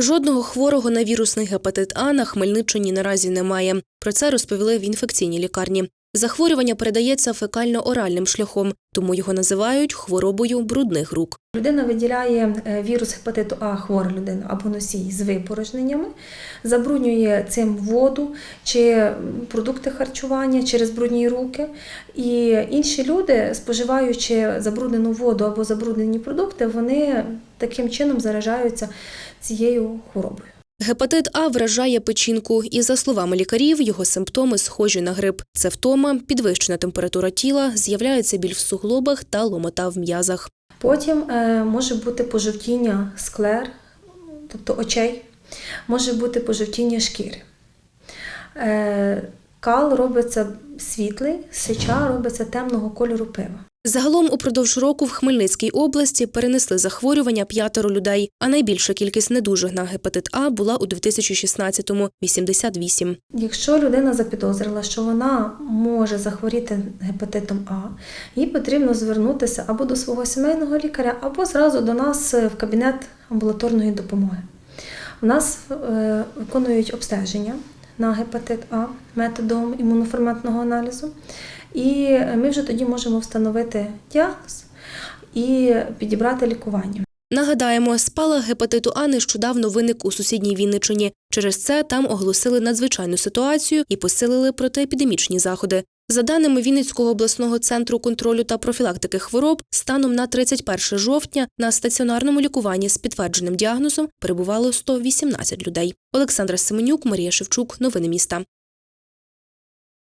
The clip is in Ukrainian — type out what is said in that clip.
Жодного хворого на вірусний гепатит А на Хмельниччині наразі немає. Про це розповіли в інфекційній лікарні. Захворювання передається фекально-оральним шляхом, тому його називають хворобою брудних рук. Людина виділяє е, вірус гепатиту А, хвора людина або носій з випорожненнями, забруднює цим воду чи продукти харчування через брудні руки. І інші люди, споживаючи забруднену воду або забруднені продукти, вони таким чином заражаються цією хворобою. Гепатит А вражає печінку, і за словами лікарів, його симптоми схожі на грип. Це втома, підвищена температура тіла, з'являється біль в суглобах та ломота в м'язах. Потім е, може бути пожовтіння склер, тобто очей, може бути пожовтіння шкіри. Е, Кал робиться світлий, сеча робиться темного кольору пива. Загалом упродовж року в Хмельницькій області перенесли захворювання п'ятеро людей, а найбільша кількість недужих на гепатит А була у 2016-му – 88. Якщо людина запідозрила, що вона може захворіти гепатитом А, їй потрібно звернутися або до свого сімейного лікаря, або зразу до нас в кабінет амбулаторної допомоги. У нас е, виконують обстеження на гепатит А методом імуноферментного аналізу, і ми вже тоді можемо встановити діагноз і підібрати лікування. Нагадаємо, спалах гепатиту А нещодавно виник у сусідній Вінничині. Через це там оголосили надзвичайну ситуацію і посилили протиепідемічні заходи. За даними Вінницького обласного центру контролю та профілактики хвороб, станом на 31 жовтня на стаціонарному лікуванні з підтвердженим діагнозом перебувало 118 людей. Олександра Семенюк, Марія Шевчук. Новини міста.